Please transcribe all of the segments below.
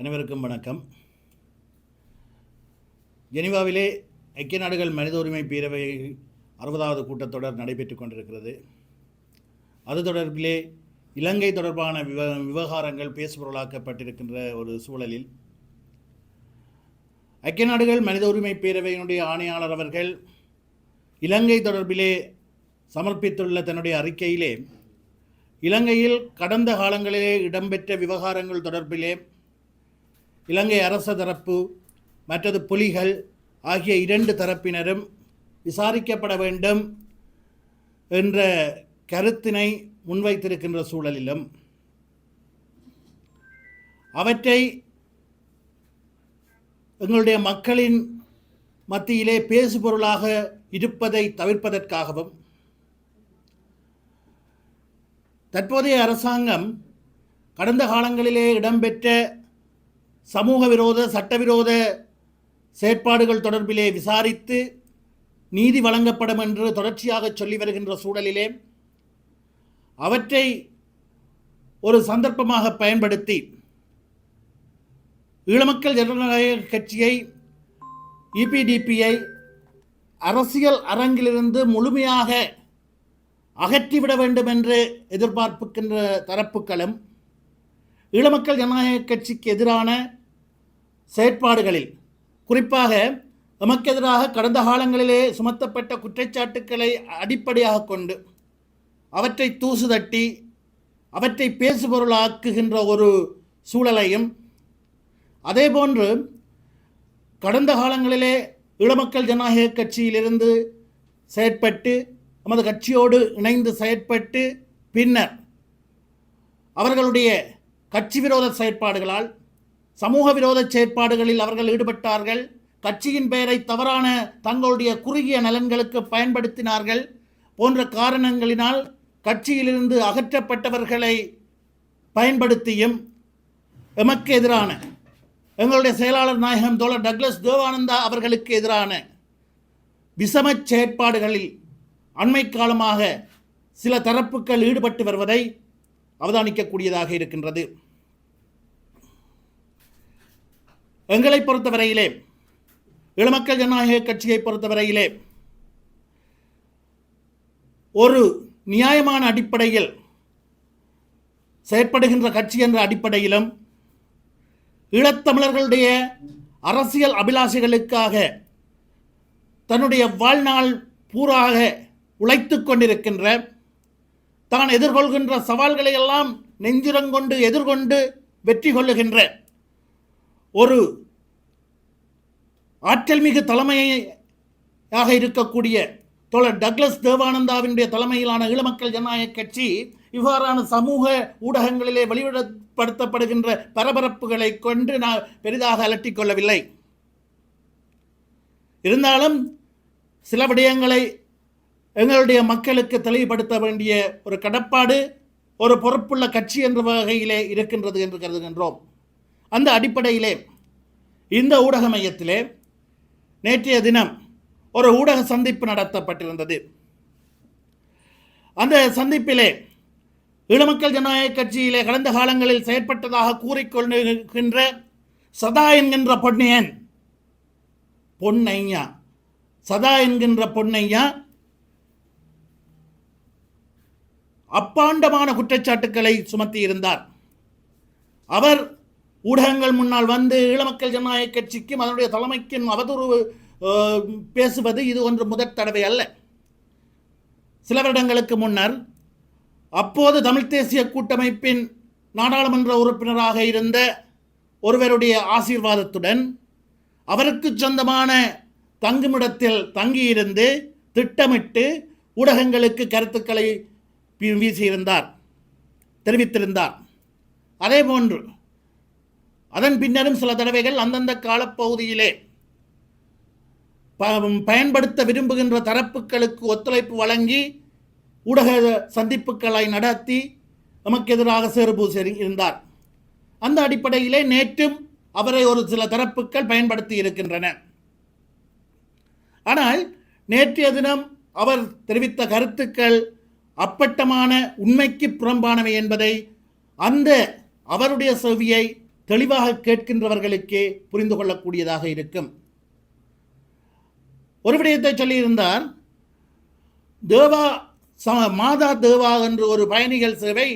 அனைவருக்கும் வணக்கம். ஜெனிவாவிலே ஐக்கிய நாடுகள் மனித உரிமை பேரவை அறுபதாவது கூட்டத்தொடர் நடைபெற்றுக் கொண்டிருக்கிறது. அது தொடர்பிலே இலங்கை தொடர்பான விவ விவகாரங்கள் பேசுபொருளாக்கப்பட்டிருக்கின்ற ஒரு சூழலில் ஐக்கிய நாடுகள் மனித உரிமை பேரவையினுடைய ஆணையாளர் அவர்கள் இலங்கை தொடர்பிலே சமர்ப்பித்துள்ள தன்னுடைய அறிக்கையிலே இலங்கையில் கடந்த காலங்களிலே இடம்பெற்ற விவகாரங்கள் தொடர்பிலே இலங்கை அரச தரப்பு மற்றது புலிகள் ஆகிய இரண்டு தரப்பினரும் விசாரிக்கப்பட வேண்டும் என்ற கருத்தினை முன்வைத்திருக்கின்ற சூழலிலும் அவற்றை எங்களுடைய மக்களின் மத்தியிலே பேசுபொருளாக இருப்பதை தவிர்ப்பதற்காகவும் தற்போதைய அரசாங்கம் கடந்த காலங்களிலே இடம்பெற்ற சமூக விரோத சட்டவிரோத செயற்பாடுகள் தொடர்பிலே விசாரித்து நீதி வழங்கப்படும் என்று தொடர்ச்சியாக சொல்லி வருகின்ற சூழலிலே அவற்றை ஒரு சந்தர்ப்பமாக பயன்படுத்தி ஈழமக்கள் ஜனநாயக கட்சியை இபிடிபியை அரசியல் அரங்கிலிருந்து முழுமையாக அகற்றிவிட வேண்டும் என்று எதிர்பார்ப்புக்கின்ற தரப்புகளும் ஈழமக்கள் ஜனநாயக கட்சிக்கு எதிரான செயற்பாடுகளில். குறிப்பாக எமக்கு எதிராக கடந்த காலங்களிலே சுமத்தப்பட்ட குற்றச்சாட்டுக்களை அடிப்படையாக கொண்டு அவற்றை தூசு தட்டி அவற்றை பேசுபொருளாக்குகின்ற ஒரு சூழலையும் அதேபோன்று கடந்த காலங்களிலே ஈழமக்கள் ஜனநாயக கட்சியிலிருந்து செயற்பட்டு நமது கட்சியோடு இணைந்து செயற்பட்டு பின்னர் அவர்களுடைய கட்சி விரோத செயற்பாடுகளால் சமூக விரோத செயற்பாடுகளில் அவர்கள் ஈடுபட்டார்கள். கட்சியின் பெயரை தவறான தங்களுடைய குறுகிய நலன்களுக்கு பயன்படுத்தினார்கள். போன்ற காரணங்களினால் கட்சியிலிருந்து அகற்றப்பட்டவர்களை பயன்படுத்தியும் எமக்கு எதிரான எங்களுடைய செயலாளர் நாயகம் தோழர் டக்ளஸ் தேவானந்தா அவர்களுக்கு எதிரான விசமச் செயற்பாடுகளில் அண்மை காலமாக சில தரப்புகள் ஈடுபட்டு வருவதை அவதானிக்கக்கூடியதாக இருக்கின்றது. எங்களை பொறுத்தவரையிலே இளமக்கள் ஜனநாயக கட்சியை பொறுத்தவரையிலே ஒரு நியாயமான அடிப்படையில் செயற்படுகின்ற கட்சி என்ற அடிப்படையிலும் ஈழத்தமிழர்களுடைய அரசியல் அபிலாஷைகளுக்காக தன்னுடைய வாழ்நாள் பூராக உழைத்து கொண்டிருக்கின்ற தான் எதிர்கொள்கின்ற சவால்களை எல்லாம் நெஞ்சுரங்கொண்டு எதிர்கொண்டு வெற்றி கொள்ளுகின்ற ஒரு ஆற்றல் மிகு தலைமையாக இருக்கக்கூடிய தோழர் டக்ளஸ் தேவானந்தாவினுடைய தலைமையிலான ஈழமக்கள் ஜனநாயக கட்சி இவ்வாறான சமூக ஊடகங்களிலே வெளிப்படுத்தப்படுகின்ற பரபரப்புகளை கொண்டு நான் பெரிதாக அலட்டிக் கொள்ளவில்லை. இருந்தாலும் சில விடயங்களை எங்களுடைய மக்களுக்கு தெளிவுபடுத்த வேண்டிய ஒரு கடப்பாடு ஒரு பொறுப்புள்ள கட்சி என்ற வகையிலே இருக்கின்றது என்று கருதுகின்றோம். அந்த அடிப்படையிலே இந்த ஊடக மையத்திலே நேற்றைய தினம் ஒரு ஊடக சந்திப்பு நடத்தப்பட்டிருந்தது. அந்த சந்திப்பிலே ஈழமக்கள் ஜனநாயக கட்சியிலே கடந்த காலங்களில் செயற்பட்டதாக கூறிக்கொள்கின்ற சதா என்கின்ற பொன்னையன் பொன்னையா சதா என்கின்ற பொன்னையா அப்பாண்டமான குற்றச்சாட்டுக்களை சுமத்தி இருந்தார் அவர் ஊடகங்கள் முன்னால் வந்து ஈழமக்கள் ஜனநாயக கட்சிக்கும் அதனுடைய தலைமைக்கும் அவதூறு பேசுவது இது ஒன்று முதற் தடவை அல்ல. சில வருடங்களுக்கு முன்னர் அப்போது தமிழ்த் தேசிய கூட்டமைப்பின் நாடாளுமன்ற உறுப்பினராக இருந்த ஒருவருடைய ஆசீர்வாதத்துடன் அவருக்கு சொந்தமான தங்குமிடத்தில் தங்கியிருந்து திட்டமிட்டு ஊடகங்களுக்கு கருத்துக்களை வீ- வீசியிருந்தார் தெரிவித்திருந்தார். அதேபோன்று அதன் பின்னரும் சில தடவைகள் அந்தந்த காலப்பகுதியிலே ப- பயன்படுத்த விரும்புகின்ற தரப்புகளுக்கு ஒத்துழைப்பு வழங்கி ஊடக சந்திப்புகளை நடத்தி நமக்கு எதிராக சேறுபூசி இருந்தார். அந்த அடிப்படையிலே நேற்றும் அவரை ஒரு சில தரப்புகள் பயன்படுத்தி இருக்கின்றன. ஆனால் நேற்றைய தினம் அவர் தெரிவித்த கருத்துக்கள் அப்பட்டமான உண்மைக்கு புறம்பானவை என்பதை அந்த அவருடைய செவியை தெளிவாக கேட்கின்றவர்களுக்கே புரிந்து கொள்ளக்கூடியதாக இருக்கும். ஒரு விடயத்தை சொல்லியிருந்தார் தேவா ச மாதா தேவா என்று ஒரு பயணிகள் சேவை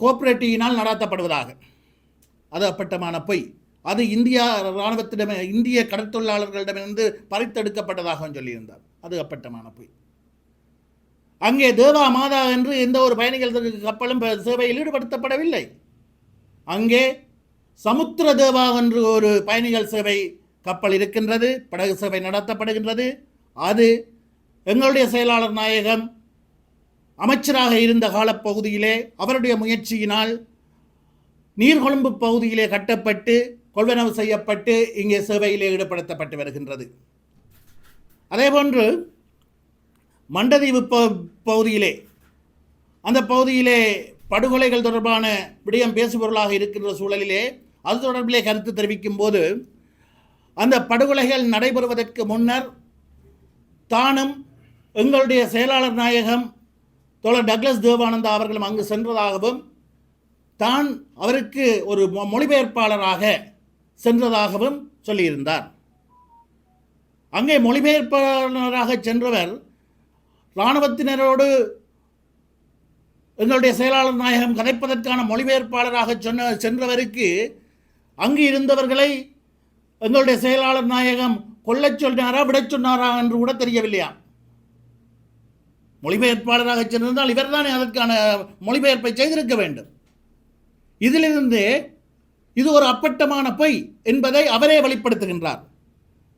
கோஆபரேட்டிவினால் நடாத்தப்படுவதாக. அது அப்பட்டமான பொய். அது இந்தியா இராணுவத்திடம் இந்திய கடற்தொழிலாளர்களிடமிருந்து பறித்தெடுக்கப்பட்டதாக சொல்லியிருந்தார். அது அப்பட்டமான பொய். அங்கே தேவா மாதா என்று எந்த ஒரு பயணிகள் கப்பலும் சேவையில் ஈடுபடுத்தப்படவில்லை. அங்கே சமுத்திர தேவா என்று ஒரு பயணிகள் சேவை கப்பல் இருக்கின்றது படகு சேவை நடத்தப்படுகின்றது. அது எங்களுடைய செயலாளர் நாயகம் அமைச்சராக இருந்த காலப்பகுதியிலே அவருடைய முயற்சியினால் நீர்கொழும்பு பகுதியிலே கட்டப்பட்டு கொள்வனவு செய்யப்பட்டு இங்கே சேவையிலே ஈடுபடுத்தப்பட்டு வருகின்றது. அதேபோன்று மண்டதீவு ப- பகுதியிலே அந்த பகுதியிலே படுகொலைகள் தொடர்பான விடயம் பேசுபொருளாக இருக்கின்ற சூழலிலே அது தொடர்பிலே கருத்து தெரிவிக்கும் போது அந்த படுகொலைகள் நடைபெறுவதற்கு முன்னர் தானும் எங்களுடைய செயலாளர் நாயகம் தோழர் டக்ளஸ் தேவானந்தா அவர்களும் அங்கு சென்றதாகவும் தான் அவருக்கு ஒரு மொ- மொழிபெயர்ப்பாளராக சென்றதாகவும் சொல்லியிருந்தார். அங்கே மொழிபெயர்ப்பாளராக சென்றவர் இராணுவத்தினரோடு எங்களுடைய செயலாளர் நாயகம் கதைப்பதற்கான மொழிபெயர்ப்பாளராக சொன்ன சென்றவருக்கு அங்கு இருந்தவர்களை எங்களுடைய செயலாளர் நாயகம் கொல்லச் சொன்னாரா விடச் சொன்னாரா என்று கூட தெரியவில்லையா? மொழிபெயர்ப்பாளராக சென்றிருந்தால் இவர்தானே அதற்கான மொழிபெயர்ப்பை செய்திருக்க வேண்டும். இதிலிருந்து இது ஒரு அப்பட்டமான பொய் என்பதை அவரே வெளிப்படுத்துகின்றார்.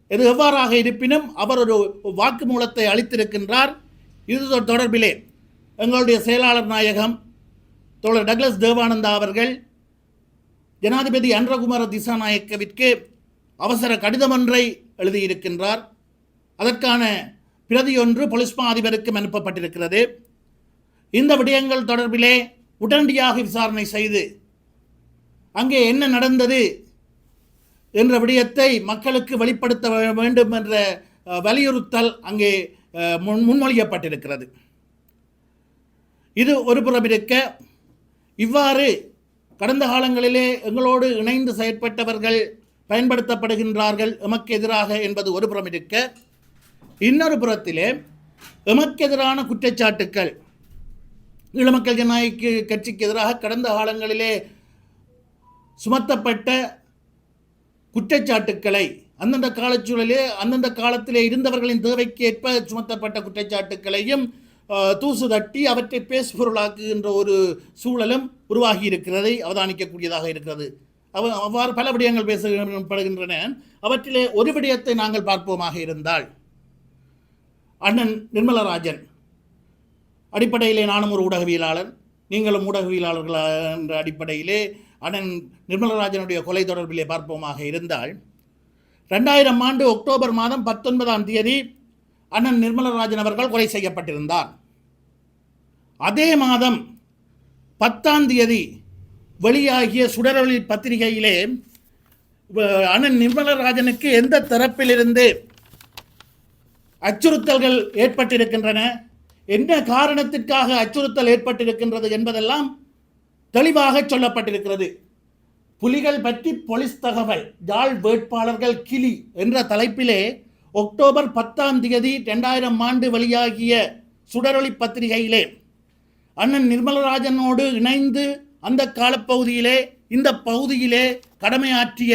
இது எவ்வாறாக இருப்பினும் அவர் ஒரு வாக்குமூலத்தை அளித்திருக்கின்றார். இது தொடர்பிலே எங்களுடைய செயலாளர் நாயகம் தோழர் டக்ளஸ் தேவானந்தா அவர்கள் ஜனாதிபதி அன்றகுமார திசாநாயக்கவிற்கு அவசர கடிதம் ஒன்றை எழுதியிருக்கின்றார். அதற்கான பிரதியொன்று பொலிஸ்மா அதிபருக்கும் அனுப்பப்பட்டிருக்கிறது. இந்த விடயங்கள் தொடர்பிலே உடனடியாக விசாரணை செய்து அங்கே என்ன நடந்தது என்ற விடயத்தை மக்களுக்கு வெளிப்படுத்த வேண்டும் என்ற வலியுறுத்தல் அங்கே முன் முன்மொழியப்பட்டிருக்கிறது. இது ஒரு புறம் இருக்க இவ்வாறு கடந்த காலங்களிலே எங்களோடு இணைந்து செயற்பட்டவர்கள் பயன்படுத்தப்படுகின்றார்கள் எமக்கு எதிராக என்பது ஒரு புறம் இருக்க இன்னொரு புறத்திலே எமக்கு எதிரான குற்றச்சாட்டுக்கள் ஈழமக்கள் ஜனநாயக கட்சிக்கு எதிராக கடந்த காலங்களிலே சுமத்தப்பட்ட குற்றச்சாட்டுக்களை அந்தந்த காலச்சூழலே அந்தந்த காலத்திலே இருந்தவர்களின் தேவைக்கு ஏற்ப சுமத்தப்பட்ட குற்றச்சாட்டுக்களையும் தூசு தட்டி அவற்றை பேசுபொருளாக்குகின்ற ஒரு சூழலும் உருவாகி இருக்கிறதை அவதானிக்கக்கூடியதாக இருக்கிறது. அவ அவ்வாறு பல விடயங்கள் பேசப்படுகின்றன அவற்றிலே ஒரு விடயத்தை நாங்கள் பார்ப்போமாக இருந்தால் அண்ணன் நிர்மலராஜன் அடிப்படையிலே நானும் ஒரு ஊடகவியலாளர் நீங்களும் ஊடகவியலாளர்களாக என்ற அடிப்படையிலே அண்ணன் நிர்மலராஜனுடைய கொலை தொடர்பிலே பார்ப்போமாக இருந்தால் ரெண்டாயிரம் ஆண்டு அக்டோபர் மாதம் பத்தொன்பதாம் தேதி அண்ணன் நிர்மலராஜன் அவர்கள் கொலை செய்யப்பட்டிருந்தார். அதே மாதம் பத்தாம் தேதி வெளியாகிய சுடரொளி பத்திரிகையிலே அண்ணன் நிர்மலராஜனுக்கு எந்த தரப்பிலிருந்து அச்சுறுத்தல்கள் ஏற்பட்டிருக்கின்றன என்ன காரணத்திற்காக அச்சுறுத்தல் ஏற்பட்டிருக்கின்றது என்பதெல்லாம் தெளிவாக சொல்லப்பட்டிருக்கிறது. புலிகள் பற்றி போலீஸ் தகவல் யாழ் வேட்பாளர்கள் கிளி என்ற தலைப்பிலே அக்டோபர் பத்தாம் தேதி ரெண்டாயிரம் ஆண்டு வெளியாகிய சுடரொளி பத்திரிகையிலே அண்ணன் நிர்மலராஜனோடு இணைந்து அந்த காலப்பகுதியிலே இந்த பகுதியிலே கடமையாற்றிய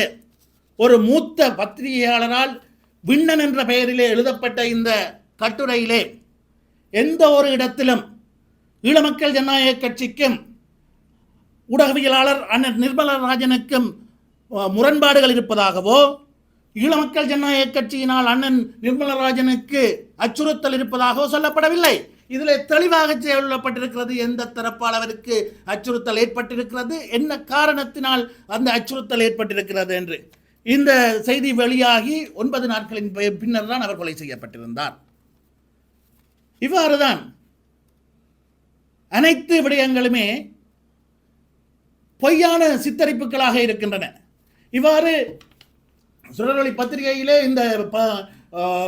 ஒரு மூத்த பத்திரிகையாளரால் விண்ணன் என்ற பெயரிலே எழுதப்பட்ட இந்த கட்டுரையிலே எந்த ஒரு இடத்திலும் ஈழமக்கள் ஜனநாயக கட்சிக்கும் ஊடகவியலாளர் அண்ணன் நிர்மலராஜனுக்கும் முரண்பாடுகள் இருப்பதாகவோ ஈழமக்கள் ஜனநாயக கட்சியினால் அண்ணன் நிர்மலராஜனுக்கு அச்சுறுத்தல் இருப்பதாகவோ சொல்லப்படவில்லை. இதில் தெளிவாக சொல்லப்பட்டிருக்கிறது எந்த தரப்பால் அவருக்கு அச்சுறுத்தல் ஏற்பட்டிருக்கிறது என்ன காரணத்தினால் அந்த அச்சுறுத்தல் ஏற்பட்டிருக்கிறது என்று. இந்த செய்தி வெளியாகி ஒன்பது நாட்களின் பின்னர் தான் அவர் கொலை செய்யப்பட்டிருந்தார். இவ்வாறுதான் அனைத்து விடயங்களுமே பொய்யான சித்தரிப்புகளாக இருக்கின்றன. இவ்வாறு சுடரொளி பத்திரிகையிலே இந்த ப-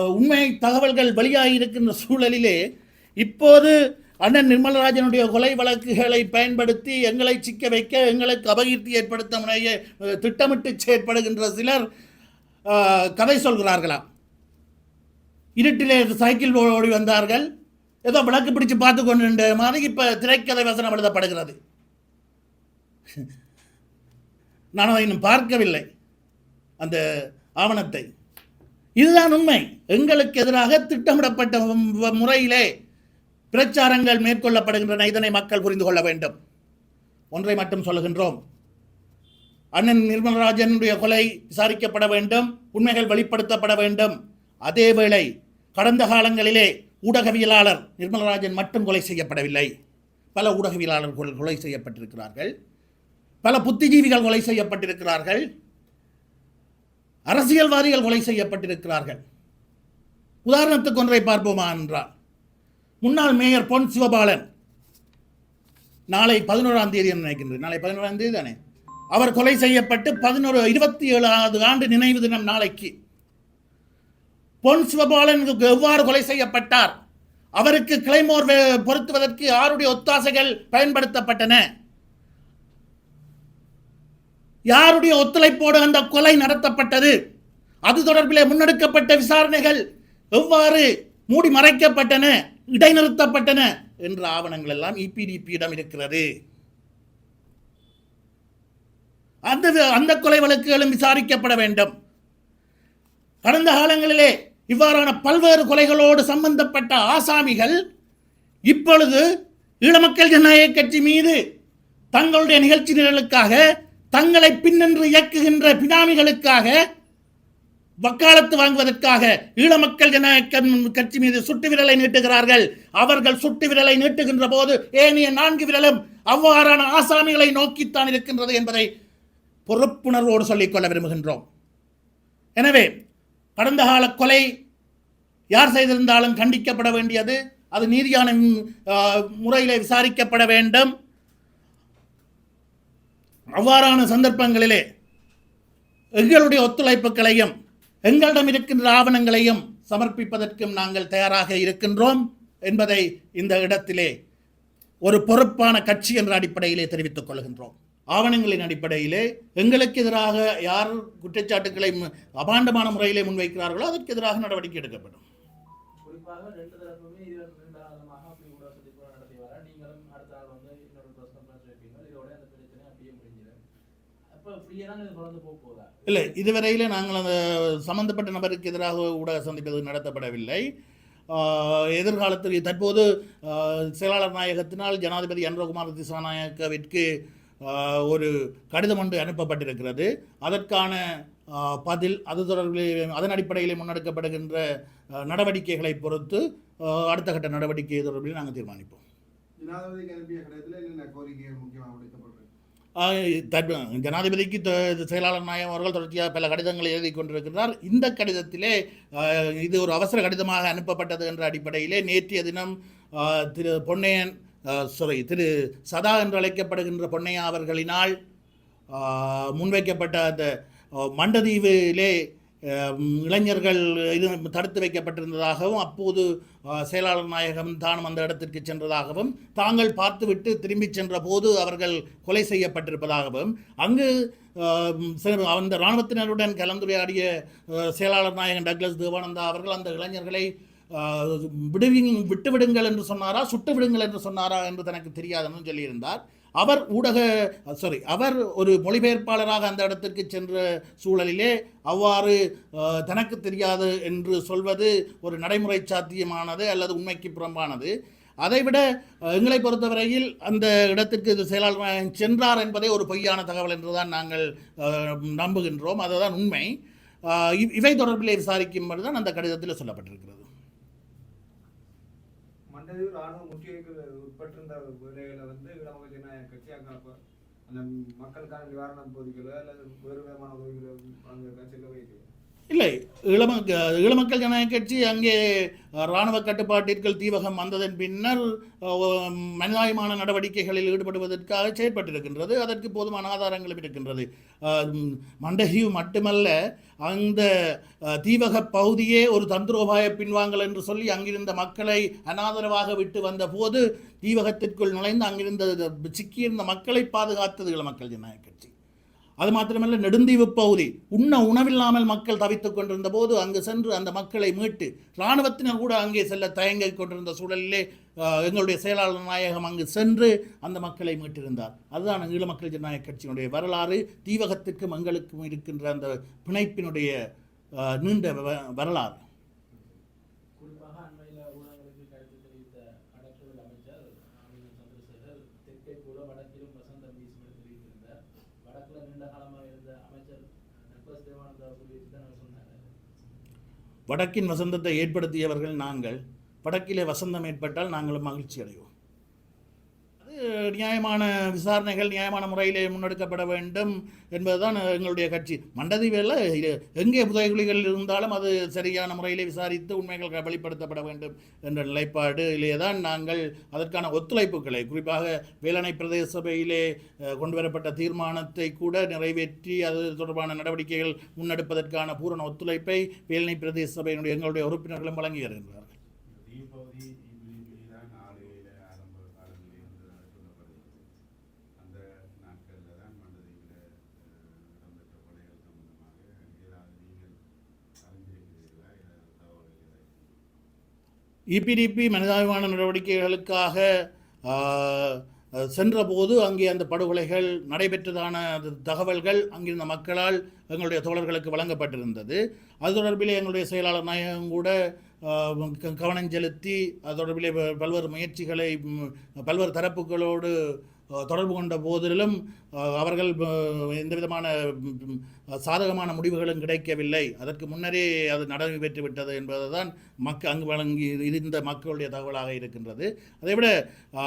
உண்மை தகவல்கள் வெளியாகி இருக்கின்ற சூழலிலே இப்போது அண்ணன் நிர்மலராஜனுடைய கொலை வழக்குகளை பயன்படுத்தி எங்களை சிக்க வைக்க எங்களுக்கு அபகீர்த்தி ஏற்படுத்த முறைய திட்டமிட்டு செயற்படுகின்ற சிலர் கதை சொல்கிறார்களாம். இருட்டிலே சைக்கிள் ஓடி வந்தார்கள். ஏதோ விளக்கு பிடிச்சு பார்த்து கொண்டு மாதிரி இப்போ திரைக்கதை வசனம் எழுதப்படுகிறது. நான் அதை இன்னும் பார்க்கவில்லை. அந்த ஆவணத்தை. இதுதான் உண்மை. எங்களுக்கு எதிராக திட்டமிடப்பட்ட முறையிலே பிரச்சாரங்கள் மேற்கொள்ளப்படுகின்றன. இதனை மக்கள் புரிந்து கொள்ள வேண்டும். ஒன்றை மட்டும் சொல்லுகின்றோம். அண்ணன் நிர்மலராஜனுடைய கொலை விசாரிக்கப்பட வேண்டும். உண்மைகள் வெளிப்படுத்தப்பட வேண்டும். அதேவேளை கடந்த காலங்களிலே ஊடகவியலாளர் நிர்மலராஜன் மட்டும் கொலை செய்யப்படவில்லை. பல ஊடகவியலாளர்கள் கொலை செய்யப்பட்டிருக்கிறார்கள். பல புத்திஜீவிகள் கொலை செய்யப்பட்டிருக்கிறார்கள். அரசியல்வாதிகள் கொலை செய்யப்பட்டிருக்கிறார்கள். உதாரணத்துக்கு ஒன்றை பார்ப்போமா என்றால் முன்னாள் மேயர் பொன் சிவபாலன். நாளை பதினோராம் தேதி என்று நாளை பதினோராம் தேதி தானே? அவர் கொலை செய்யப்பட்டு பதினோரு இருபத்தி ஏழாவது ஆண்டு நினைவு தினம் நாளைக்கு. பொன் சிவபாலன் எவ்வாறு கொலை செய்யப்பட்டார்? அவருக்கு கிளைமோர் பொருத்துவதற்கு யாருடைய ஒத்தாசைகள் பயன்படுத்தப்பட்டன? யாருடைய ஒத்துழைப்போடு அந்த கொலை நடத்தப்பட்டது? அது தொடர்பில் முன்னெடுக்கப்பட்ட விசாரணைகள் எவ்வாறு மூடி மறைக்கப்பட்டன? இடைநிறுத்தப்பட்டன என்ற ஆவணங்கள் எல்லாம் இபிடிபியிடம் இருக்கிறது. அந்த அந்த கொலை வழக்குகளும் விசாரிக்கப்பட வேண்டும். கடந்த காலங்களிலே இவ்வாறான பல்வேறு கொலைகளோடு சம்பந்தப்பட்ட ஆசாமிகள் இப்பொழுது ஈழமக்கள் ஜனநாயக கட்சி மீது தங்களுடைய நிகழ்ச்சி நிரலுக்காக தங்களை பின்னின்று இயக்குகின்ற பினாமிகளுக்காக வக்காலத்து வாங்குவதற்காக ஈழ மக்கள் ஜனநாயக கட்சி மீது சுட்டு விரலை நீட்டுகிறார்கள். அவர்கள் சுட்டு விரலை நீட்டுகின்ற போது ஏனைய நான்கு விரலும் அவ்வாறான ஆசாமிகளை நோக்கித்தான் இருக்கின்றது என்பதை பொறுப்புணர்வோடு சொல்லிக்கொள்ள விரும்புகின்றோம். எனவே கடந்த கால கொலை யார் செய்திருந்தாலும் கண்டிக்கப்பட வேண்டியது அது நீதியான முறையில் விசாரிக்கப்பட வேண்டும். அவ்வாறான சந்தர்ப்பங்களிலே எங்களுடைய ஒத்துழைப்புகளையும் எங்களிடம் இருக்கின்ற ஆவணங்களையும் சமர்ப்பிப்பதற்கும் நாங்கள் தயாராக இருக்கின்றோம் என்பதை இந்த இடத்திலே ஒரு பொறுப்பான கட்சி என்ற அடிப்படையிலே தெரிவித்துக் கொள்கின்றோம். ஆவணங்களின் அடிப்படையிலே எங்களுக்கு எதிராக யார் குற்றச்சாட்டுகளை அபாண்டமான முறையிலே முன்வைக்கிறார்களோ அதற்கு எதிராக நடவடிக்கை எடுக்கப்படும். குறிப்பாக ஃப்ரீயாக தான் இது தொடர்ந்து போக போதா இல்லை இதுவரையில் நாங்கள் அந்த சம்மந்தப்பட்ட நபருக்கு எதிராக ஊடக சந்திப்பது நடத்தப்படவில்லை. எதிர்காலத்தில் தற்போது செயலாளர் நாயகத்தினால் ஜனாதிபதி அன்றகுமார் திசாநாயக்கவிற்கு ஒரு கடிதம் ஒன்று அனுப்பப்பட்டிருக்கிறது. அதற்கான பதில் அது தொடர்பில் அதன் அடிப்படையில் முன்னெடுக்கப்படுகின்ற நடவடிக்கைகளை பொறுத்து அடுத்த கட்ட நடவடிக்கை தொடர்பில் நாங்கள் தீர்மானிப்போம். ஜனாதிபதிக்கு அனுப்பிய கடிதத்தில் என்னென்ன கோரிக்கைகள் முக்கியமாக ஜனாதிபதிக்கு செயலாளர் நாயகம் அவர்கள் தொடர்ச்சியாக பல கடிதங்களை எழுதி கொண்டிருக்கிறார். இந்த கடிதத்திலே இது ஒரு அவசர கடிதமாக அனுப்பப்பட்டது என்ற அடிப்படையிலே நேற்றைய தினம் திரு பொன்னையன் சாரி திரு சதா என்று அழைக்கப்படுகின்ற பொன்னையா அவர்களினால் முன்வைக்கப்பட்ட அந்த மண்டதீவிலே இளைஞர்கள் இது தடுத்து வைக்கப்பட்டிருந்ததாகவும் அப்போது செயலாளர் நாயகம் தானும் அந்த இடத்திற்கு சென்றதாகவும் தாங்கள் பார்த்துவிட்டு திரும்பிச் சென்ற போது அவர்கள் கொலை செய்யப்பட்டிருப்பதாகவும் அங்கு அந்த இராணுவத்தினருடன் கலந்துரையாடிய செயலாளர் நாயகன் டக்ளஸ் தேவானந்தா அவர்கள் அந்த இளைஞர்களை ஆஹ், விடுவிங் என்று சொன்னாரா சுட்டு விடுங்கள் என்று சொன்னாரா என்று தனக்கு தெரியாதுன்னு சொல்லியிருந்தார். அவர் ஊடக சாரி அவர் ஒரு மொழிபெயர்ப்பாளராக அந்த இடத்திற்கு சென்ற சூழலிலே அவ்வாறு தனக்கு தெரியாது என்று சொல்வது ஒரு நடைமுறை சாத்தியமானது அல்லது உண்மைக்கு புறம்பானது. அதைவிட எங்களை பொறுத்தவரையில் அந்த இடத்திற்கு இது செயலாளர் சென்றார் என்பதே ஒரு பொய்யான தகவல் என்றுதான் நாங்கள் நம்புகின்றோம். அதுதான் உண்மை. இவ்- இவை தொடர்பிலே விசாரிக்கும் தான் அந்த கடிதத்தில் சொல்லப்பட்டிருக்கிறது. மண்டதூர் ராணுவ முற்றுகைக்கு உட்பட்டிருந்த வேலைகளை வந்து இடமக ஜனநாயக கட்சி அங்கே அந்த மக்களுக்கான நிவாரணம் பொதிகளோ அல்லது வேறு விதமான உதவிகளோ அந்த கட்சியில் வைக்கல இல்லை இளம ஈழமக்கள் ஜனநாயக கட்சி அங்கே இராணுவ கட்டுப்பாட்டிற்குள் தீவகம் வந்ததன் பின்னர் மனிதாயமான நடவடிக்கைகளில் ஈடுபடுவதற்காக செயற்பட்டிருக்கின்றது. அதற்கு போதுமான ஆதாரங்களும் இருக்கின்றது. மண்டஹியூ மட்டுமல்ல அந்த தீவக பகுதியே ஒரு தந்திரோபாய பின்வாங்கல் என்று சொல்லி அங்கிருந்த மக்களை அனாதரவாக விட்டு வந்த போது தீவகத்திற்குள் நுழைந்து அங்கிருந்த சிக்கியிருந்த மக்களை பாதுகாத்தது இளமக்கள் ஜனநாயக அது மாத்திரமல்ல நெடுந்தீவு பகுதி. உண்ண உணவில்லாமல் மக்கள் தவித்துக் கொண்டிருந்த போது அங்கு சென்று அந்த மக்களை மீட்டு இராணுவத்தினர் கூட அங்கே செல்ல தயங்கிக் கொண்டிருந்த சூழலிலே எங்களுடைய செயலாளர் நாயகம் அங்கு சென்று அந்த மக்களை மீட்டிருந்தார். அதுதான் ஈழ மக்கள் ஜனநாயக கட்சியினுடைய வரலாறு. தீவகத்திற்கும் எங்களுக்கும் இருக்கின்ற அந்த பிணைப்பினுடைய நீண்ட வ- வரலாறு குறிப்பாக அண்மையில் ஊடகங்களுக்கு கருத்து தெரிவித்த வடக்குழு அமைச்சர் ஆனந்த் சந்திரசேகர் தெற்கை போல வடக்கிலும் வசந்தம் வீசும் என்று தெரிவித்திருந்தார் வடக்குல நீண்ட காலமாக இருந்த அமைச்சர் நெப்பஸ் தேவானந்தா சொல்லிட்டு தான் அவர் சொன்னார் வடக்கின் வசந்தத்தை ஏற்படுத்தியவர்கள் நாங்கள். வடக்கிலே வசந்தம் ஏற்பட்டால் நாங்களும் மகிழ்ச்சி அடைவோம் நியாயமான விசாரணைகள் நியாயமான முறையிலே முன்னெடுக்கப்பட வேண்டும் என்பதுதான் எங்களுடைய கட்சி. மண்டதீவில் எங்கே புதைகுழிகள் இருந்தாலும் அது சரியான முறையிலே விசாரித்து உண்மைகள் வெளிப்படுத்தப்பட வேண்டும் என்ற நிலைப்பாடிலே தான் நாங்கள் அதற்கான ஒத்துழைப்புகளை குறிப்பாக வேலணை பிரதேச சபையிலே கொண்டு வரப்பட்ட தீர்மானத்தை கூட நிறைவேற்றி அது தொடர்பான நடவடிக்கைகள் முன்னெடுப்பதற்கான பூரண ஒத்துழைப்பை வேலணை பிரதேச சபையினுடைய எங்களுடைய உறுப்பினர்களும் வழங்கி வருகின்றனர் தீபாவளி இப்படி தான் ஆளுகையில் ஆரம்ப காலங்களில் இருந்து சொல்லப்படுகிறது அந்த நாட்களில் தான் மண்டதீவில் இடம்பெற்ற கொலைகள் சம்பந்தமாக ஏதாவது நீங்கள் அறிந்திருக்கிறீர்களா ஏதாவது தகவல்கள் ஏதாவது இபிடிபி மனிதாபிமான நடவடிக்கைகளுக்காக சென்றபோது அங்கே அந்த படுகொலைகள் நடைபெற்றதான அந்த தகவல்கள் அங்கிருந்த மக்களால் எங்களுடைய தோழர்களுக்கு வழங்கப்பட்டிருந்தது. அது தொடர்பிலே எங்களுடைய செயலாளர் நாயகம் கூட கவனம் செலுத்தி அது தொடர்பிலே ப- பல்வேறு முயற்சிகளை பல்வேறு தரப்புகளோடு தொடர்பு கொண்ட போதிலும் அவர்கள் எந்த விதமான சாதகமான முடிவுகளும் கிடைக்கவில்லை. அதற்கு முன்னரே அது நடைபெற்று விட்டது என்பதுதான் மக்க அங்கு வழங்கி இருந்த மக்களுடைய தகவலாக இருக்கின்றது. அதைவிட ஆ,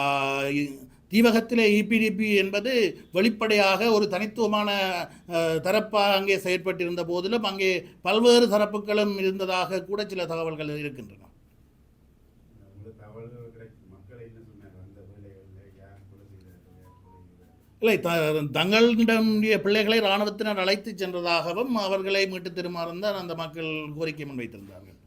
தீவகத்திலே இபிடிபி என்பது வெளிப்படையாக ஒரு தனித்துவமான தரப்பாக அங்கே செயற்பட்டிருந்த போதிலும் அங்கே பல்வேறு தரப்புகளும் இருந்ததாக கூட சில தகவல்கள் இருக்கின்றன. இல்லை த தங்களுடைய பிள்ளைகளை இராணுவத்தினர் அழைத்து சென்றதாகவும் அவர்களை மீட்டு திருமாறும் தான் அந்த மக்கள் கோரிக்கை முன்வைத்திருந்தார்கள்.